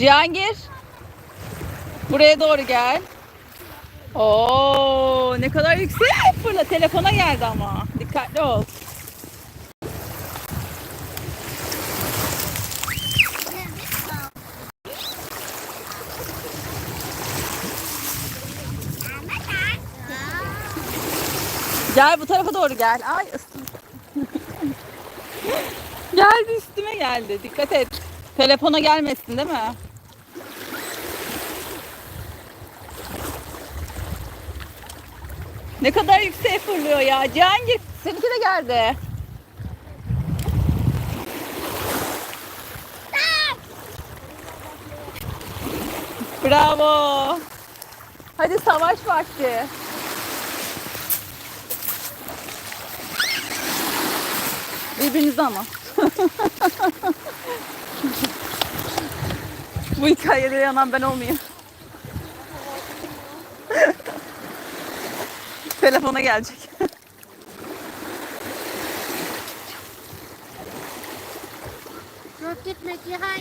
Cihangir. Buraya doğru gel. Oo, ne kadar yüksek fırla. Telefona geldi ama. Dikkatli ol. Gel bu tarafa doğru gel. Ay geldi üstüme geldi. Dikkat et. Telefona gelmesin değil mi? Ne kadar yükseğe fırlıyor ya. Cihangir seninki de geldi. Bravo. Hadi savaş vakti. Birbirinize ama. Bu hikayede yanan ben olmayayım. Telefona gelecek. Roket Mekihan